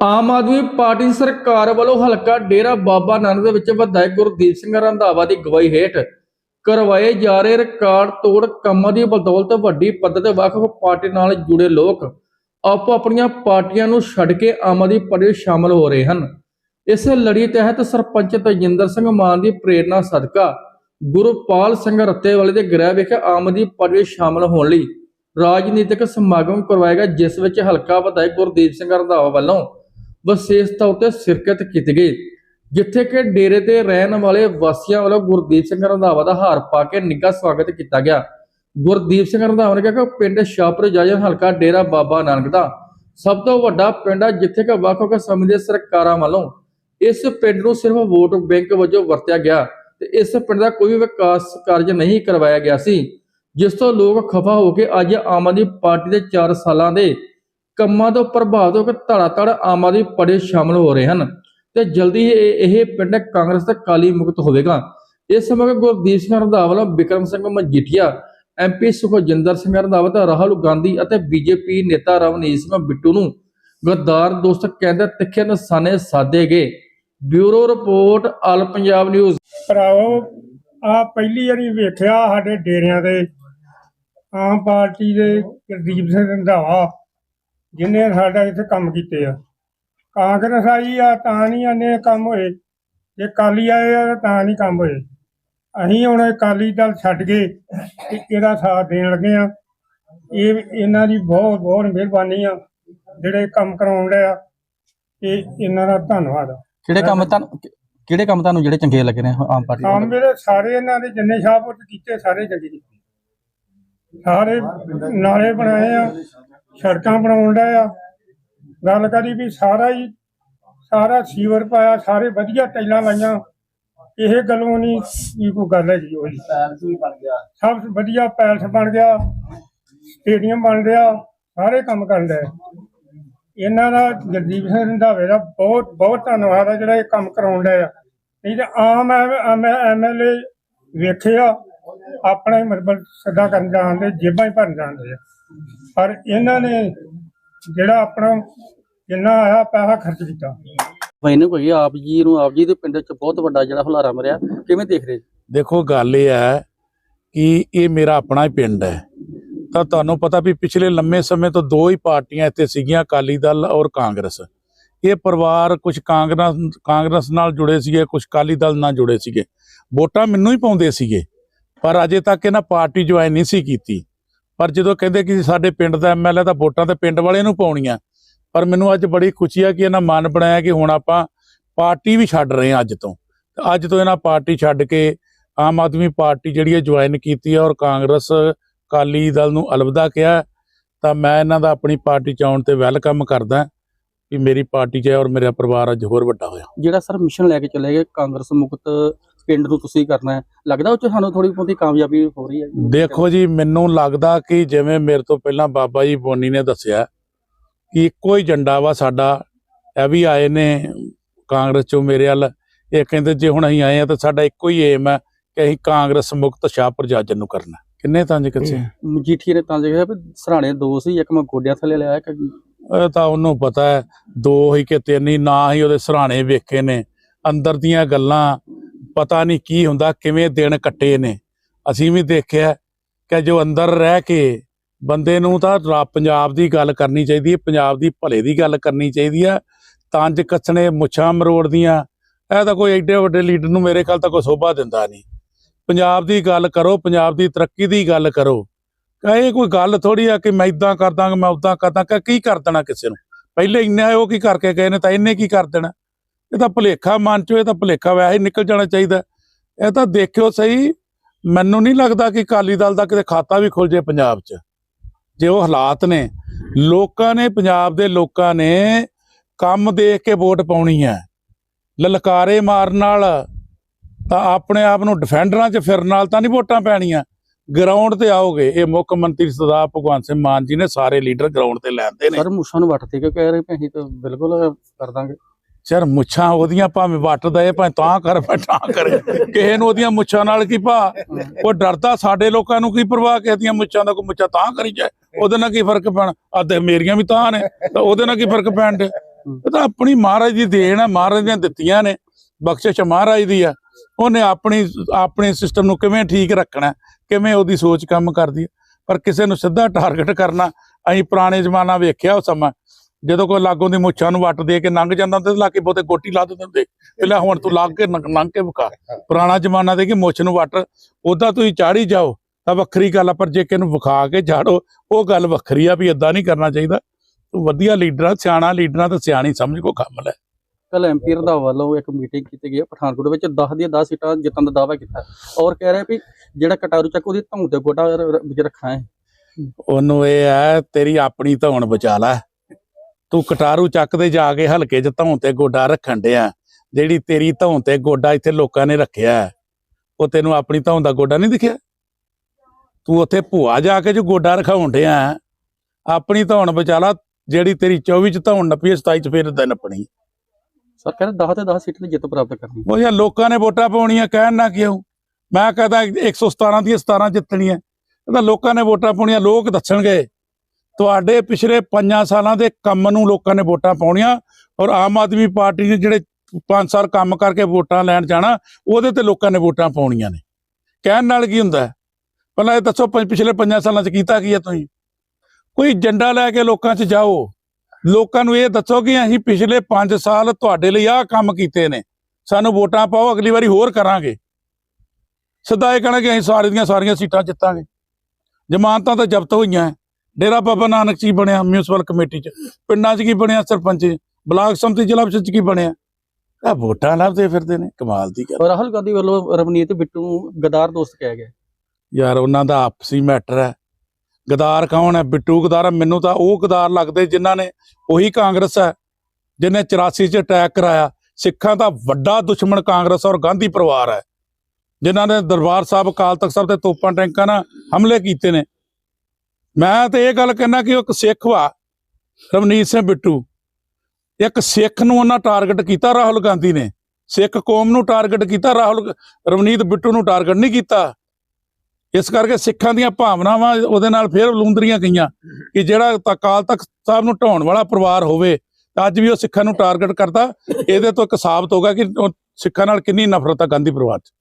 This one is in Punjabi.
ਆਮ ਆਦਮੀ ਪਾਰਟੀ ਸਰਕਾਰ ਵੱਲੋਂ ਹਲਕਾ ਡੇਰਾ ਬਾਬਾ ਨਾਨਕ ਦੇ ਵਿੱਚ ਵਿਧਾਇਕ ਗੁਰਦੀਪ ਸਿੰਘ ਰੰਧਾਵਾ ਦੀ ਗਵਾਹੀ ਹੇਠ ਕਰਵਾਏ ਜਾ ਰਹੇ ਰਿਕਾਰਡ ਤੋੜ ਕੰਮਾਂ ਦੀ ਬਦੌਲਤ ਵੱਡੀ ਪੱਧਰ ਤੇ ਵੱਖ-ਵੱਖ ਪਾਰਟੀ ਨਾਲ ਜੁੜੇ ਲੋਕ ਆਪੋ ਆਪਣੀਆਂ ਪਾਰਟੀਆਂ ਨੂੰ ਛੱਡ ਕੇ ਆਮ ਆਦਮੀ ਪਾਰਟੀ ਸ਼ਾਮਲ ਹੋ ਰਹੇ ਹਨ। ਇਸ ਲੜੀ ਤਹਿਤ ਸਰਪੰਚ ਤਜਿੰਦਰ ਸਿੰਘ ਮਾਨ ਦੀ ਪ੍ਰੇਰਣਾ ਸਦਕਾ ਗੁਰਪਾਲ ਸਿੰਘ ਰੱਤੇਵਾਲੇ ਦੇ ਗ੍ਰਹਿ ਵਿਖੇ ਆਮ ਆਦਮੀ ਪਾਰਟੀ ਵਿੱਚ ਸ਼ਾਮਲ ਹੋਣ ਲਈ ਰਾਜਨੀਤਿਕ ਸਮਾਗਮ ਕਰਵਾਇਆ ਗਿਆ, ਜਿਸ ਵਿੱਚ ਹਲਕਾ ਵਿਧਾਇਕ ਗੁਰਦੀਪ ਸਿੰਘ ਰੰਧਾਵਾ ਵੱਲੋਂ ਵਿਸ਼ੇਸ਼ਤਾ ਤੌਰ ਸ਼ਿਰਕਤ ਕੀਤੀ ਗਈ, ਜਿੱਥੇ ਕਿ ਡੇਰੇ ਤੇ ਰਹਿਣ ਵਾਲੇ ਵਾਸੀਆਂ ਵੱਲੋਂ ਗੁਰਦੀਪ ਸਿੰਘ ਰੰਧਾਵਾ ਦਾ ਹਾਰ ਪਾ ਕੇ ਨਿੱਘਾ ਸਵਾਗਤ ਕੀਤਾ ਗਿਆ। ਗੁਰਦੀਪ ਸਿੰਘ ਰੰਧਾਵਾ ਨੇ ਕਿਹਾ ਕਿ ਪਿੰਡ ਸ਼ਾਹਪੁਰ ਜਾਜਨ ਹਲਕਾ ਡੇਰਾ ਬਾਬਾ ਨਾਨਕ ਦਾ ਸਭ ਤੋਂ ਵੱਡਾ ਪਿੰਡ ਹੈ ਜਿੱਥੇ ਕਿ ਵੱਖ-ਵੱਖ ਸਮੇਂ ਦੀਆਂ ਸਰਕਾਰਾਂ ਵੱਲੋਂ ਇਸ ਪਿੰਡ ਨੂੰ ਸਿਰਫ ਵੋਟ ਬੈਂਕ ਵਜੋਂ ਵਰਤਿਆ ਗਿਆ ਤੇ ਇਸ ਪਿੰਡ ਦਾ ਕੋਈ ਵਿਕਾਸ ਕਾਰਜ ਨਹੀਂ ਕਰਵਾਇਆ ਗਿਆ ਸੀ, ਜਿਸ ਤੋਂ ਲੋਕ ਖਫਾ ਹੋ ਕੇ ਅੱਜ ਆਮ ਆਦਮੀ ਪਾਰਟੀ ਦੇ 4 ਸਾਲਾਂ ਦੇ ਕੰਮਾਂ ਤੋਂ ਪ੍ਰਭਾਵਿਤ ਹੋ ਕੇ ਧੜਾ ਧੜ ਆਮ ਆਦਮੀ ਪਾਰਟੀ ਸ਼ਾਮਲ ਹੋ ਰਹੇ ਹਨ। ਤੇ ਜਲਦੀ ਇਹ ਪਿੰਡ ਕਾਂਗਰਸ ਤੇ ਕਾਲੀ ਮੁਕਤ ਹੋਵੇਗਾ। ਇਸ ਸਮੇਂ ਗੁਰਦੀਪ ਸਿੰਘ ਰੰਧਾਵਾ ਵੱਲੋਂ ਸਿੰਘ ਮਜੀਠੀਆ ਐਮਪੀ ਸੁਖਜਿੰਦਰ ਸਿੰਘ ਰੰਧਾਵਾ ਤੇ ਰਾਹੁਲ ਗਾਂਧੀ ਅਤੇ ਬੀਜੇਪੀ ਨੇਤਾ ਰਵਨੀਤ ਸਿੰਘ ਬਿੱਟੂ ਨੂੰ ਗੱਦਾਰ ਦੋਸਤ ਕਹਿੰਦੇ ਤਿੱਖੇ ਨਿਸ਼ਾਨੇ ਸਾਧੇ ਗਏ। Bureau report, all Punjab news. ਭਰਾਵੋ, ਆ ਪਹਿਲੀ ਵਾਰੀ ਵੇਖਿਆ ਸਾਡੇ ਡੇਰਿਆਂ ਦੇ ਆਮ ਪਾਰਟੀ ਦੇ ਗੁਰਦੀਪ ਸਿੰਘ ਰੰਧਾਵਾ। ਜਿਨੇ ਸਾਡਾ ਇੱਥੇ ਕੰਮ ਕੀਤੇ ਆ। ਕਾਂਗਰਸ ਆਈ ਆ ਤਾਂ ਨਹੀਂ ਆਨੇ ਕੰਮ ਹੋਏ। ਜੇ ਕਾਲੀ ਆਏ ਆ ਤਾਂ ਨਹੀਂ ਕੰਮ ਹੋਏ। ਅਸੀਂ ਹੁਣ ਅਕਾਲੀ ਦਲ ਛੱਡ ਕੇ ਤੇ ਇਹਦਾ ਸਾਥ ਦੇਣ ਲੱਗੇ ਆ। ਇਹ ਇਹਨਾਂ ਦੀ ਬਹੁਤ ਬਹੁਤ ਮਿਹਰਬਾਨੀ ਆ ਜਿਹੜੇ ਕੰਮ ਕਰਾਉਣ ਡਏ ਆ। ਤੇ ਇਹਨਾਂ ਦਾ ਧੰਨਵਾਦ ਕਿਹੜੇ ਕੰਮ ਤੁਹਾਨੂੰ ਕਿਹੜੇ ਕੰਮ ਤੁਹਾਨੂੰ ਜਿਹੜੇ ਚੰਗੇ ਲੱਗੇ ਨੇ ਆਮ ਪਾਰਟੀ? ਕੰਮ ਮੇਰੇ ਸਾਰੇ ਇਹਨਾਂ ਦੇ ਜਿੰਨੇ ਸ਼ਾਹਪੁਰ ਕੀਤੇ ਸਾਰੇ ਚੰਗੇ ਕੀਤੇ। ਸਾਰੇ ਨਾਲੇ ਬਣਾਏ ਆ। ਸੜਕਾਂ ਬਣਾਉਣ ਦਾ ਆ। ਗੱਲ ਕਰੀ ਵੀ ਸਾਰਾ ਹੀ ਸਾਰਾ ਸੀਵਰ ਪਾਇਆ ਸਾਰੇ ਵਧੀਆ ਟੈਲਾਂ ਲਾਈਆਂ। ਇਹ ਗੱਲੋਂ ਨਹੀਂ ਵੀ ਕੋਈ ਗੱਲ ਹੈਗੀ ਹੋਈ ਸਭ ਵਧੀਆ ਪੈਲਸ ਬਣ ਗਿਆ ਸਟੇਡੀਅਮ ਬਣ ਗਿਆ ਸਾਰੇ ਕੰਮ ਕਰਨ ਦਾ ਇਹਨਾਂ ਦਾ ਜਗਦੀਪ ਸਿੰਘ ਰੰਧਾਵੇ ਦਾ ਬਹੁਤ ਬਹੁਤ ਧੰਨਵਾਦ ਆ ਜਿਹੜਾ ਇਹ ਕੰਮ ਕਰਾਉਣ ਦਾ ਆ। ਨਹੀਂ ਤਾਂ ਆਮ ਐਮਐਲਏ ਵੇਖਿਆ ਆਪਣਾ ਹੀ ਮਤਲਬ ਸਦਾ ਕਰਨ ਜਾਣਦੇ ਜੇਬਾਂ ਹੀ ਭਰਨ ਜਾਣਦੇ ਆ। ਪਰ ਇਹਨਾਂ ਨੇ ਜਿਹੜਾ ਆਪਣਾ ਜਿੰਨਾ ਆਇਆ ਪੈਸਾ ਖਰਚ ਕੀਤਾ। ਮੈਨੂੰ ਕੋਈ ਆਪ ਜੀ ਨੂੰ ਆਪ ਜੀ ਦੇ ਪਿੰਡ 'ਚ ਬਹੁਤ ਵੱਡਾ ਜਿਹੜਾ ਹੁਲਾਰਾ ਮਰਿਆ। ਕਿਵੇਂ ਦੇਖ ਰਹੇ? ਦੇਖੋ ਗੱਲ ਇਹ ਹੈ ਕਿ ਇਹ ਮੇਰਾ ਆਪਣਾ ਹੀ ਪਿੰਡ ਹੈ। ਤਾਂ ਤੁਹਾਨੂੰ ਪਤਾ ਵੀ ਪਿਛਲੇ ਲੰਮੇ ਸਮੇਂ ਤੋਂ ਦੋ ਹੀ ਪਾਰਟੀਆਂ ਇੱਥੇ ਸੀਗੀਆਂ ਅਕਾਲੀ ਦਲ ਔਰ ਕਾਂਗਰਸ। ਇਹ ਪਰਿਵਾਰ ਕੁਝ ਕਾਂਗਰਸ ਕਾਂਗਰਸ ਨਾਲ ਜੁੜੇ ਸੀਗੇ ਕੁਝ ਅਕਾਲੀ ਦਲ ਨਾਲ ਜੁੜੇ ਸੀਗੇ। ਵੋਟਾਂ ਮੈਨੂੰ ਹੀ ਪਾਉਂਦੇ ਸੀਗੇ ਪਰ ਅਜੇ ਤੱਕ ਇਹਨਾਂ ਪਾਰਟੀ ਜੁਆਇਨ ਨਹੀਂ ਸੀ ਕੀਤੀ। ਪਰ ਜਦੋਂ ਕਹਿੰਦੇ ਕਿ ਸਾਡੇ ਪਿੰਡ ਦਾ ਐਮਐਲਏ ਤਾਂ ਵੋਟਾਂ ਤੇ ਪਿੰਡ ਵਾਲੇ ਨੂੰ ਪਾਉਣੀਆਂ। ਪਰ ਮੈਨੂੰ ਅੱਜ ਬੜੀ ਖੁਸ਼ੀ ਆ ਕਿ ਇਹਨਾਂ ਮਨ ਬਣਾਇਆ ਕਿ ਹੁਣ ਆਪਾਂ ਪਾਰਟੀ ਵੀ ਛੱਡ ਰਹੇ ਹਾਂ ਅੱਜ ਤੋਂ। ਅੱਜ ਤੋਂ ਇਹਨਾਂ ਪਾਰਟੀ ਛੱਡ ਕੇ ਆਮ ਆਦਮੀ ਪਾਰਟੀ ਜਿਹੜੀ ਹੈ ਜੁਆਇਨ ਕੀਤੀ ਹੈ ਔਰ ਕਾਂਗਰਸ ਅਕਾਲੀ ਦਲ ਨੂੰ ਅਲਵਿਦਾ ਕਿਹਾ ਤਾਂ ਮੈਂ ਇਹਨਾਂ ਦਾ ਆਪਣੀ ਪਾਰਟੀ ਚ ਆਉਣ ਤੇ ਵੈਲਕਮ ਕਰਦਾ ਕਿ ਮੇਰੀ ਪਾਰਟੀ ਚ ਹੈ ਔਰ ਮੇਰਾ ਪਰਿਵਾਰ ਅੱਜ ਹੋਰ ਵੱਡਾ ਹੋਇਆ। ਜਿਹੜਾ ਸਰ ਮਿਸ਼ਨ ਲੈ ਕੇ ਚਲੇ ਗਏ ਕਾਂਗਰਸ ਮੁਕਤ ਪਿੰਡ ਨੂੰ ਤੁਸੀਂ ਕਰਨਾ ਹੈ। ਲੱਗਦਾ ਉਹ 'ਚ ਸਾਨੂੰ ਥੋੜੀ ਬਹੁਤੀ ਕਾਮਯਾਬੀ ਹੋ ਰਹੀ ਹੈ? ਦੇਖੋ ਜੀ ਮੈਨੂੰ ਲੱਗਦਾ ਕਿ ਜਿਵੇਂ ਮੇਰੇ ਤੋਂ ਪਹਿਲਾਂ ਬਾਬਾ ਜੀ ਬੋਨੀ ਨੇ ਦੱਸਿਆ ਕਿ ਇੱਕੋ ਹੀ ਝੰਡਾ ਵਾ ਸਾਡਾ। ਇਹ ਵੀ ਆਏ ਨੇ ਕਾਂਗਰਸ ਚੋਂ ਮੇਰੇ ਵੱਲ। ਇਹ ਕਹਿੰਦੇ ਜੇ ਹੁਣ ਅਸੀਂ ਆਏ ਆ ਤਾਂ ਸਾਡਾ ਇੱਕੋ ਹੀ ਏਮ ਹੈ ਕਿ ਅਸੀਂ ਕਾਂਗਰਸ ਮੁਕਤ ਸ਼ਾਹਪੁਰ ਜਾਜਨ ਨੂੰ ਕਰਨਾ। ਕਿੰਨੇ ਤੰਜ ਕਿੱਥੇ ਮਜੀਠੀਏ ਨੇ ਤਾਂ ਜਿਹੜਾ ਵੀ ਸਰਾਣੇ ਦੋ ਸੀ ਇੱਕ ਮੈਂ ਗੋਡਿਆਂ ਥੱਲੇ ਲਿਆ ਇੱਕ ਇਹ ਤਾਂ ਉਹਨੂੰ ਪਤਾ ਹੈ ਦੋ ਹੀ ਕਿ ਤਿੰਨ ਹੀ ਨਾ ਹੀ ਉਹਦੇ ਸਰਾਣੇ ਵੇਖੇ ਨੇ। ਅੰਦਰ ਦੀਆਂ ਗੱਲਾਂ ਪਤਾ ਨਹੀਂ ਕੀ ਹੁੰਦਾ, ਕਿਵੇਂ ਦਿਨ ਕੱਟੇ ਨੇ। ਅਸੀਂ ਵੀ ਦੇਖਿਆ ਕਿ ਜੋ ਅੰਦਰ ਰਹਿ ਕੇ ਬੰਦੇ ਨੂੰ ਤਾਂ ਪੰਜਾਬ ਦੀ ਗੱਲ ਕਰਨੀ ਚਾਹੀਦੀ ਹੈ, ਪੰਜਾਬ ਦੀ ਭਲੇ ਦੀ ਗੱਲ ਕਰਨੀ ਚਾਹੀਦੀ ਹੈ। ਤੰਜ ਕੱਸਣੇ ਮੁੱਛਾਂ ਮਰੋੜਦੀਆਂ ਇਹ ਤਾਂ ਕੋਈ ਐਡੇ ਵੱਡੇ ਲੀਡਰ ਨੂੰ ਮੇਰੇ ਖਿਆਲ ਤਾਂ ਕੋਈ ਸੋਭਾ ਦਿੰਦਾ ਨਹੀਂ। ਪੰਜਾਬ ਦੀ ਗੱਲ ਕਰੋ, ਪੰਜਾਬ ਦੀ ਤਰੱਕੀ ਦੀ ਗੱਲ ਕਰੋ। ਇਹ ਕੋਈ ਗੱਲ ਥੋੜੀ ਆ ਕਿ ਮੈਂ ਇਦਾਂ ਕਰ ਮੈਂ ਉਦਾਂ ਕਰ ਦਾਂਗਾ ਕੀ ਕਰ ਦੇਣਾ ਕਿਸੇ ਨੂੰ? ਪਹਿਲੇ ਇੰਨਾ ਉਹ ਕੀ ਕਰਕੇ ਗਏ ਨੇ, ਤਾਂ ਇਹਨੇ ਕੀ ਕਰ ਦੇਣਾ? ਇਹ ਤਾਂ ਭੁਲੇਖਾ, ਮਨ ਚੋਂ ਇਹ ਤਾਂ ਭੁਲੇਖਾ ਵੈਸੇ ਹੀ ਨਿਕਲ ਜਾਣਾ ਚਾਹੀਦਾ। ਇਹ ਤਾਂ ਦੇਖਿਓ ਸਹੀ, ਮੈਨੂੰ ਨਹੀਂ ਲੱਗਦਾ ਕਿ ਅਕਾਲੀ ਦਲ ਦਾ ਕਿਤੇ ਖਾਤਾ ਵੀ ਖੁੱਲ ਜੇ ਪੰਜਾਬ 'ਚ। ਜੇ ਉਹ ਹਾਲਾਤ ਨੇ, ਲੋਕਾਂ ਨੇ, ਪੰਜਾਬ ਦੇ ਲੋਕਾਂ ਨੇ ਕੰਮ ਦੇਖ ਕੇ ਵੋਟ ਪਾਉਣੀ ਹੈ, ਲਲਕਾਰੇ ਮਾਰਨ ਨਾਲ ਤਾਂ ਆਪਣੇ ਆਪ ਨੂੰ ਡਿਫੈਂਡਰਾਂ 'ਚ ਫਿਰਨ ਨਾਲ ਤਾਂ ਨਹੀਂ ਵੋਟਾਂ ਪੈਣੀਆਂ। ਗਰਾਊਂਡ ਤੇ ਆਓਗੇ, ਇਹ ਮੁੱਖ ਮੰਤਰੀ ਸਰਦਾਰ ਭਗਵੰਤ ਸਿੰਘ ਮਾਨ ਜੀ ਨੇ ਸਾਰੇ ਲੀਡਰ ਗਰਾਊਂਡ ਤੇ ਲੈਂਦੇ ਨੇ। ਸਰ, ਮੁੱਛਾਂ ਨੂੰ ਵੱਟਦੇ ਕਿਉਂ ਕਹਿ ਰਹੇ ਵੀ ਅਸੀਂ ਤਾਂ ਬਿਲਕੁਲ ਕਰ ਦਾਂਗੇ। ਯਾਰ ਮੁੱਛਾਂ ਉਹਦੀਆਂ ਭਾਵੇਂ ਵੱਟਦਾ ਏ ਭਾਵੇਂ ਤਾਂ ਕਰ, ਭਾਵੇਂ ਕਰੇ। ਕਿਸੇ ਨੂੰ ਉਹਦੀਆਂ ਮੁੱਛਾਂ ਨਾਲ ਕੀ ਭਾ? ਉਹ ਡਰਦਾ ਸਾਡੇ ਲੋਕਾਂ ਨੂੰ ਕੀ ਪਰਵਾਹ? ਕਿਸੇ ਦੀਆਂ ਮੁੱਛਾਂ ਦਾ ਕੋਈ ਮੁੱਛਾਂ ਤਾਂ ਕਰੀ ਜਾਏ। ਉਹਦੇ ਨਾਲ ਕੀ ਫ਼ਰਕ ਪੈਣਾ? ਆ ਤੇ ਮੇਰੀਆਂ ਵੀ ਤਾਂ ਨੇ, ਤਾਂ ਉਹਦੇ ਨਾਲ ਕੀ ਫ਼ਰਕ ਪੈਣ ਦੇ ਇਹ ਤਾਂ ਆਪਣੀ ਮਹਾਰਾਜ ਦੀ ਦੇਣ ਆ, ਮਹਾਰਾਜ ਦੀਆਂ ਦਿੱਤੀਆਂ ਨੇ, ਬਖਸ਼ਿਸ਼ ਮਹਾਰਾਜ ਦੀ ਆ। ਉਹਨੇ ਆਪਣੀ, ਆਪਣੇ ਸਿਸਟਮ ਨੂੰ ਕਿਵੇਂ ਠੀਕ ਰੱਖਣਾ, ਕਿਵੇਂ ਉਹਦੀ ਸੋਚ ਕੰਮ ਕਰਦੀ ਹੈ ਪਰ ਕਿਸੇ ਨੂੰ ਸਿੱਧਾ ਟਾਰਗੇਟ ਕਰਨਾ, ਅਸੀਂ ਪੁਰਾਣੇ ਜ਼ਮਾਨਾ ਵੇਖਿਆ ਉਹ ਸਮਾਂ ਜਦੋਂ ਕੋਈ ਲਾਗੋਂ ਦੀ ਮੁੱਛਾਂ ਨੂੰ ਵੱਟ ਦੇ ਕੇ ਲੰਘ ਜਾਂਦਾ ਤੇ ਲਾ ਕੇ ਬਹੁਤੇ ਗੋਟੀ ਲਾ ਦਿੰਦੇ ਪਹਿਲਾਂ ਹੁਣ ਤੂੰ ਲੱਗ ਕੇ ਲੰਘ ਕੇ ਵਿਖਾ। ਪੁਰਾਣਾ ਜ਼ਮਾਨਾ ਦੇ ਕਿ ਮੁੱਛ ਨੂੰ ਵੱਟ। ਉਹਦਾ ਤੁਸੀਂ ਚਾੜੀ ਜਾਓ ਤਾਂ ਵੱਖਰੀ ਗੱਲ ਆ ਪਰ ਜੇ ਕਿ ਨੂੰ ਵਿਖਾ ਕੇ ਝਾੜੋ ਉਹ ਗੱਲ ਵੱਖਰੀ ਆ ਵੀ ਇਦਾਂ ਨਹੀਂ ਕਰਨਾ ਚਾਹੀਦਾ। ਤੂੰ ਵਧੀਆ ਲੀਡਰ ਆ ਸਿਆਣਾ ਲੀਡਰਾਂ ਤੇ ਸਿਆਣੀ ਸਮਝ ਕੋ ਕੰਮ ਲੈ। ਕੱਲ ਐਮਪੀ ਰੰਧਾਵਾ ਵੱਲੋਂ ਇੱਕ ਮੀਟਿੰਗ ਕੀਤੀ ਗਈ ਪਠਾਨਕੋਟ ਵਿੱਚ 10 ਦੀਆਂ 10 ਸੀਟਾਂ ਜਿੱਤਣ ਦਾ ਦਾਅਵਾ ਕੀਤਾ। ਔਰ ਕਹਿ ਰਿਹਾ ਵੀ ਜਿਹੜਾ ਕਟਾਰੂ ਚੱਕ ਉਹਦੀ ਧੌਣ ਤੇ ਰ- ਵਿੱਚ ਰੱਖਣਾ ਹੈ ਉਹਨੂੰ ਇਹ ਹੈ ਤੇਰੀ ਆਪਣੀ ਧੌਣ ਬਚਾ ਲੈ। ਤੂੰ ਕਟਾਰੂ ਚੱਕ ਦੇ ਜਾ ਕੇ ਹਲਕੇ 'ਚ ਧੌਣ ਤੇ ਗੋਡਾ ਰੱਖਣ ਡਿਆ। ਜਿਹੜੀ ਤੇਰੀ ਧੌਣ ਤੇ ਗੋਡਾ ਇੱਥੇ ਲੋਕਾਂ ਨੇ ਰੱਖਿਆ। ਹੈ, ਉਹ ਤੈਨੂੰ ਆਪਣੀ ਧੌਣ ਦਾ ਗੋਡਾ ਨਹੀਂ ਦਿਖਿਆ? ਤੂੰ ਉੱਥੇ ਭੂਆ ਜਾ ਕੇ ਜੋ ਗੋਡਾ ਰਖਾਉਣ ਡਿਆ। ਆਪਣੀ ਧੌਣ ਬਚਾ ਲਾ ਜਿਹੜੀ ਤੇਰੀ 24 ਚ ਧੌਣ ਨੱਪੀ ਹੈ, 27 ਚ ਫਿਰ ਤਾਂ ਨੱਪਣੀ। ਸਰ ਕਹਿੰਦੇ 10 ਤੇ 10 ਸੀਟਾਂ ਦੀ ਜਿੱਤ ਪ੍ਰਾਪਤ ਕਰਨੀ। ਉਹ ਯਾਰ ਲੋਕਾਂ ਨੇ ਵੋਟਾਂ ਪਾਉਣੀਆਂ ਕਹਿਣ ਨਾ ਕਿਉਂ? ਮੈਂ ਕਹਦਾ 117 ਦੀਆਂ 17 ਜਿੱਤਣੀਆਂ। ਇਹ ਤਾਂ ਲੋਕਾਂ ਨੇ ਵੋਟਾਂ ਪਾਉਣੀਆਂ ਲੋਕ ਦੱਸਣਗੇ। ਤੁਹਾਡੇ ਪਿਛਲੇ 5 ਸਾਲਾਂ ਦੇ ਕੰਮ ਨੂੰ ਲੋਕਾਂ ਨੇ ਵੋਟਾਂ ਪਾਉਣੀਆਂ ਔਰ ਆਮ ਆਦਮੀ ਪਾਰਟੀ ਨੇ ਜਿਹੜੇ 5 ਸਾਲ ਕੰਮ ਕਰਕੇ ਵੋਟਾਂ ਲੈਣ ਜਾਣਾ, ਉਹਦੇ ਤੇ ਲੋਕਾਂ ਨੇ ਵੋਟਾਂ ਪਾਉਣੀਆਂ ਨੇ। ਕਹਿਣ ਨਾਲ ਕੀ ਹੁੰਦਾ ਪਹਿਲਾਂ ਇਹ ਦੱਸੋ ਪੰਜ- ਪਿਛਲੇ 5 ਸਾਲਾਂ 'ਚ ਕੀਤਾ ਕੀ ਹੈ ਤੁਸੀਂ? ਕੋਈ ਏਜੰਡਾ ਲੈ ਕੇ ਲੋਕਾਂ 'ਚ ਜਾਓ। ਲੋਕਾਂ ਨੂੰ ਇਹ ਦੱਸੋ ਕਿ ਅਸੀਂ ਪਿਛਲੇ 5 ਸਾਲ ਤੁਹਾਡੇ ਲਈ ਆਹ ਕੰਮ ਕੀਤੇ ਨੇ। ਸਾਨੂੰ ਵੋਟਾਂ ਪਾਓ, ਅਗਲੀ ਵਾਰੀ ਹੋਰ ਕਰਾਂਗੇ। ਸਿੱਧਾ ਇਹ ਕਹਿਣਾ ਕਿ ਅਸੀਂ ਸਾਰੇ ਦੀਆਂ ਸਾਰੀਆਂ ਸੀਟਾਂ ਜਿੱਤਾਂਗੇ। ਜ਼ਮਾਨਤਾਂ ਤਾਂ ਜ਼ਬਤ ਹੋਈਆਂ ਡੇਰਾ ਬਾਬਾ ਨਾਨਕ ਜੀ ਬਣਿਆ? ਮਿਊਨਿਸਪਲ ਕਮੇਟੀ ਚ। ਪਿੰਡਾਂ 'ਚ ਕੀ ਬਣਿਆ? ਸਰਪੰਚ ਬਲਾਕ ਸੰਮਤੀ ਜ਼ਿਲ੍ਹਾ ਪ੍ਰੀਸ਼ਦ 'ਚ ਕੀ ਬਣਿਆ? ਆ ਵੋਟਾਂ ਲੱਭਦੇ ਫਿਰਦੇ ਨੇ। ਕਮਾਲ ਦੀ ਗੱਲ। ਰਾਹੁਲ ਗਾਂਧੀ ਵੱਲੋਂ ਰਵਨੀਤ ਬਿੱਟੂ ਗਦਾਰ ਦੋਸਤ ਕਿਹਾ ਗਿਆ। ਯਾਰ ਉਹਨਾਂ ਦਾ ਆਪਸੀ ਮੈਟਰ ਹੈ। ਗਦਾਰ ਕੌਣ ਹੈ? ਬਿੱਟੂ ਗਦਾਰ? ਮੈਨੂੰ ਤਾਂ ਉਹ ਗਦਾਰ ਲੱਗਦੇ ਜਿਨ੍ਹਾਂ ਨੇ ਉਹੀ ਕਾਂਗਰਸ ਹੈ ਜਿਹਨੇ 84 ਚ ਅਟੈਕ ਕਰਾਇਆ। ਸਿੱਖਾਂ ਦਾ ਵੱਡਾ ਦੁਸ਼ਮਣ ਕਾਂਗਰਸ ਔਰ ਗਾਂਧੀ ਪਰਿਵਾਰ ਹੈ। ਜਿਨ੍ਹਾਂ ਨੇ ਦਰਬਾਰ ਸਾਹਿਬ ਅਕਾਲ ਤਖਤ ਸਾਹਿਬ ਤੇ ਤੋਪਾਂ ਟੈਂਕਾਂ ਨਾਲ ਹਮਲੇ ਕੀਤੇ ਨੇ। ਮੈਂ ਤਾਂ ਇਹ ਗੱਲ ਕਹਿਣਾ ਕਿ ਉਹ ਇੱਕ ਸਿੱਖ ਵਾ, ਰਵਨੀਤ ਸਿੰਘ ਬਿੱਟੂ। ਇੱਕ ਸਿੱਖ ਨੂੰ ਉਹਨਾਂ ਟਾਰਗੇਟ ਕੀਤਾ ਰਾਹੁਲ ਗਾਂਧੀ ਨੇ। ਸਿੱਖ ਕੌਮ ਨੂੰ ਟਾਰਗੇਟ ਕੀਤਾ ਰਾਹੁਲ ਰਵਨੀਤ ਬਿੱਟੂ ਨੂੰ ਟਾਰਗੇਟ ਨਹੀਂ ਕੀਤਾ। ਇਸ ਕਰਕੇ ਸਿੱਖਾਂ ਦੀਆਂ ਭਾਵਨਾਵਾਂ ਉਹਦੇ ਨਾਲ ਫੇਰ ਲੂੰਦਰੀਆਂ ਗਈਆਂ ਕਿ ਜਿਹੜਾ ਅਕਾਲ ਤਖਤ ਸਾਹਿਬ ਨੂੰ ਢਾਉਣ ਵਾਲਾ ਪਰਿਵਾਰ ਹੋਵੇ ਅੱਜ ਵੀ ਉਹ ਸਿੱਖਾਂ ਨੂੰ ਟਾਰਗੇਟ ਕਰਦਾ। ਇਹਦੇ ਤੋਂ ਇੱਕ ਸਾਬਤ ਹੋਗਾ ਕਿ ਉਹ ਸਿੱਖਾਂ ਨਾਲ ਕਿੰਨੀ ਨਫ਼ਰਤ ਆ ਗਾਂਧੀ ਪਰਿਵਾਰ 'ਚ।